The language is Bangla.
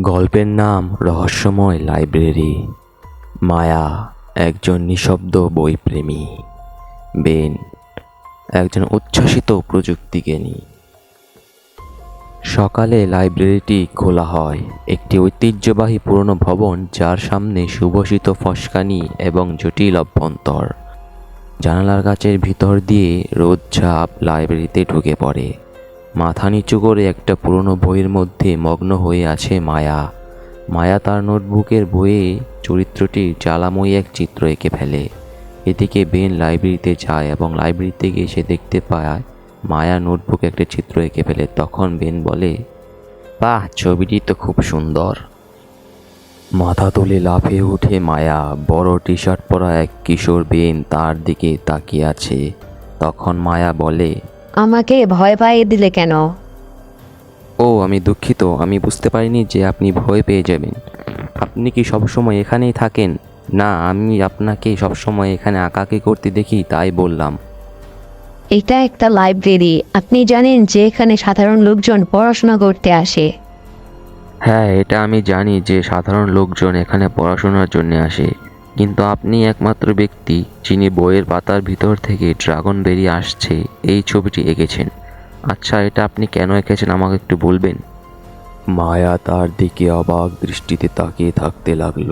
গল্পের নাম রহস্যময় লাইব্রেরি। মায়া একজন নিঃশব্দ বইপ্রেমী। বেন একজন উচ্ছ্বাসিত প্রযুক্তিজ্ঞানী। সকালে লাইব্রেরিটি খোলা হয়, একটি ঐতিহ্যবাহী পুরনো ভবন যার সামনে সুবসিত ফসকানি এবং জটিল অভ্যন্তর। জানালার কাচের ভিতর দিয়ে রোদ ঝাপ লাইব্রেরিতে ঢুকে পড়ে। মাথা নিচু করে একটা পুরনো বইয়ের মধ্যে মগ্ন হয়ে আছে মায়া। মায়া তার নোটবুকের বইয়ে চরিত্রটির জ্বালাময়ী এক চিত্র এঁকে ফেলে। এদিকে বেন লাইব্রেরিতে যায় এবং লাইব্রেরিতে গিয়ে সে দেখতে পায়, মায়া নোটবুকে একটা চিত্র এঁকে ফেলে। তখন বেন বলে, বাহ, ছবিটি তো খুব সুন্দর। মাথা তুলে লাফিয়ে উঠে মায়া, বড় টি শার্ট পরা এক কিশোর বেন তার দিকে তাকিয়ে আছে। তখন মায়া বলে আমাকে ভয় পাইয়ে দিলে কেন? ও আমি দুঃখিত। আমি বুঝতে পারিনি যে আপনি ভয় পেয়ে যাবেন। আপনি কি সবসময় এখানেই থাকেন? না আমি আপনাকে সবসময় এখানে আঁকাকি করতে দেখি তাই বললাম। এটা একটা লাইব্রেরি। আপনি জানেন যে এখানে সাধারণ লোকজন পড়াশোনা করতে আসে। হ্যাঁ এটা আমি জানি যে সাধারণ লোকজন এখানে পড়াশোনার জন্য আসে। কিন্তু আপনি একমাত্র ব্যক্তি যিনি বইয়ের পাতার ভিতর থেকে ড্রাগন বেরিয়ে আসছে, এই ছবিটি এঁকেছেন। আচ্ছা এটা আপনি কেন এঁকেছেন, আমাকে একটু বলবেন? মায়া তার দিকে অবাক দৃষ্টিতে তাকিয়ে থাকতে লাগল।